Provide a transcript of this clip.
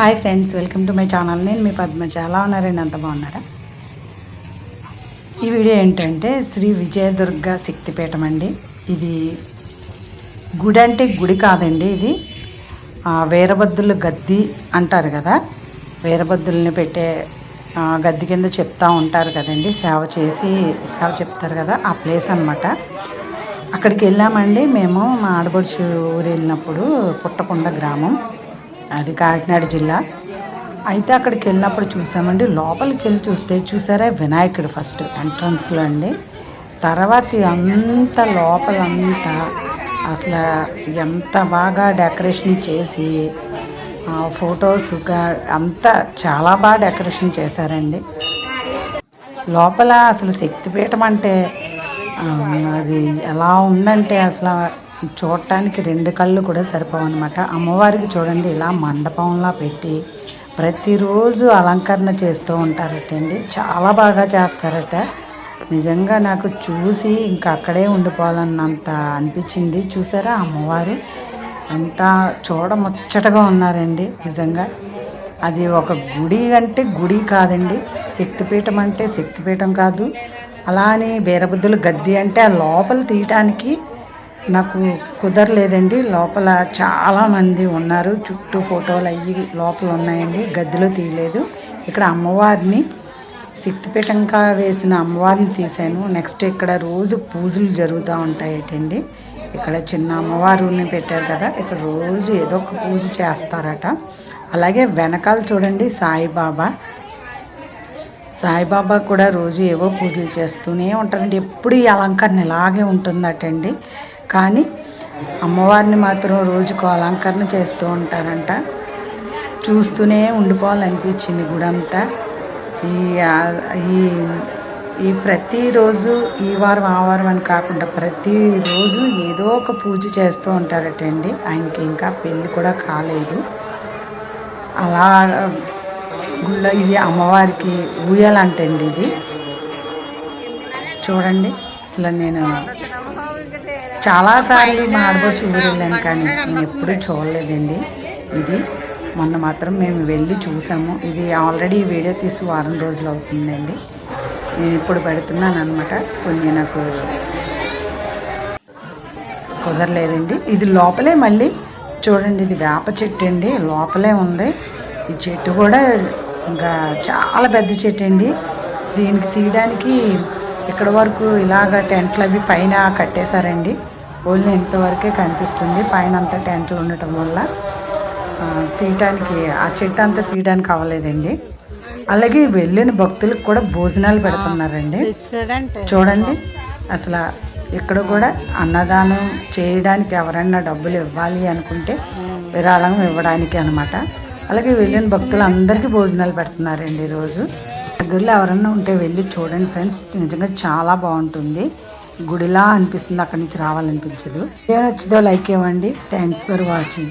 Hi friends welcome to my channel. నేను మీ పద్మజ. ఎలా ఉన్నారండి? అంత బాగున్నారా? ఈ వీడియో ఏంటంటే శ్రీ విజయదుర్గ శక్తిపీఠం అండి. ఇది గుడి అంటే గుడి కాదండి ఇది. ఆ, వీరభద్రుల గద్ది అంటారు కదా. వీరభద్రుల్ని పెట్టే గద్ది కింద చెప్తా ఉంటారు కదండి. సేవ చేసి సేవ చెప్తారు కదా. ఆ ప్లేస్ అన్నమాట. అక్కడికి వెళ్ళామండి మేము. మా ఆడబడుచు ఊరు వెళ్ళినప్పుడు పుట్టకొండ గ్రామం. అది కాకినాడ జిల్లా. అయితే అక్కడికి వెళ్ళినప్పుడు చూసామండి లోపలికి వెళ్ళి చూస్తే చూసారా వినాయకుడు ఫస్ట్ ఎంట్రన్స్లో అండి. తర్వాత అంత లోపలంతా అసలు ఎంత బాగా డెకరేషన్ చేసి ఫొటోస్ అంతా చాలా బాగా డెకరేషన్ చేశారండి. లోపల అసలు శక్తిపీఠం అంటే అది ఎలా ఉందంటే అసలు చూడటానికి రెండు కళ్ళు కూడా సరిపోవన్నమాట అమ్మవారికి చూడండి ఇలా మండపంలా పెట్టి ప్రతిరోజు అలంకరణ చేస్తూ ఉంటారటండి చాలా బాగా చేస్తారట. నిజంగా నాకు చూసి ఇంకా అక్కడే ఉండిపోవాలన్నంత అనిపించింది. చూసారా అమ్మవారు? ఎంత చూడముచ్చటగా ఉన్నారండి. నిజంగా అది ఒక గుడి అంటే గుడి కాదండి. శక్తిపీఠం అంటే శక్తిపీఠం కాదు. అలా అని వీరబుద్ధులు గద్ది అంటే ఆ లోపల తీయటానికి నాకు కుదరలేదండి. లోపల చాలామంది ఉన్నారు. చుట్టూ ఫోటోలు అయ్యి లోపల ఉన్నాయండి. గదిలో తీయలేదు. ఇక్కడ అమ్మవారిని శక్తిపీఠంగా వేసిన అమ్మవారిని తీశాను. నెక్స్ట్ ఇక్కడ రోజు పూజలు జరుగుతూ ఉంటాయటండి. ఇక్కడ చిన్న అమ్మవారిని పెట్టారు కదా ఇక్కడ రోజు ఏదో ఒక పూజ చేస్తారట. అలాగే వెనకాల చూడండి సాయిబాబా. సాయిబాబా కూడా రోజు ఏవో పూజలు చేస్తూనే ఉంటారండి. ఎప్పుడు ఈ అలంకరణ ఇలాగే ఉంటుందటండి. కానీ అమ్మవారిని మాత్రం రోజుకు అలంకరణ చేస్తూ ఉంటారంట. చూస్తూనే ఉండిపోవాలనిపించింది గుడంతా. ఈ ఈ ఈ ప్రతిరోజు ఈ వారం ఆ వారం అని కాకుండా ప్రతిరోజు ఏదో ఒక పూజ చేస్తూ ఉంటారటండి. ఆయనకి ఇంకా పెళ్ళి కూడా కాలేదు. అలా గుళ్ళో ఇది అమ్మవారికి ఊయాలంటండి ఇది. చూడండి అసలు నేను చాలాసార్లు మా ఆడబోచి ఊరు వెళ్ళాను కానీ నేను ఎప్పుడూ చూడలేదండి. ఇది మొన్న మాత్రం మేము వెళ్ళి చూసాము. ఇది ఆల్రెడీ వీడియో తీసి వారం రోజులు అవుతుందండి. నేను ఇప్పుడు పెడుతున్నాను అనమాట కొన్ని నాకు కుదరలేదండి. ఇది లోపలే మళ్ళీ చూడండి ఇది వేప చెట్టు అండి. లోపలే ఉంది. ఈ చెట్టు కూడా ఇంకా చాలా పెద్ద చెట్టు అండి. దీనికి తీయడానికి ఇక్కడ వరకు ఇలాగ టెంట్లు అవి పైన కట్టేశారండి. ఓన్లీ ఇంతవరకే కనిపిస్తుంది. పైన అంతా టెంట్లు ఉండటం వల్ల తీయటానికి ఆ చెట్టు అంతా తీయడానికి అవ్వలేదండి. అలాగే వెళ్ళిన భక్తులకు కూడా భోజనాలు పెడుతున్నారండి. చూడండి. అసలు ఇక్కడ కూడా అన్నదానం చేయడానికి ఎవరైనా డబ్బులు ఇవ్వాలి అనుకుంటే విరాళం ఇవ్వడానికి అనమాట అలాగే వెళ్ళిన భక్తులు అందరికీ భోజనాలు పెడుతున్నారండి ఈరోజు. దగ్గరలో ఎవరన్నా ఉంటే వెళ్ళి చూడండి ఫ్రెండ్స్. నిజంగా చాలా బాగుంటుంది. గుడిలా అనిపిస్తుంది అక్కడి నుంచి రావాలనిపించదు. ఏ నచ్చిందో లైక్ ఇవ్వండి. Thanks for watching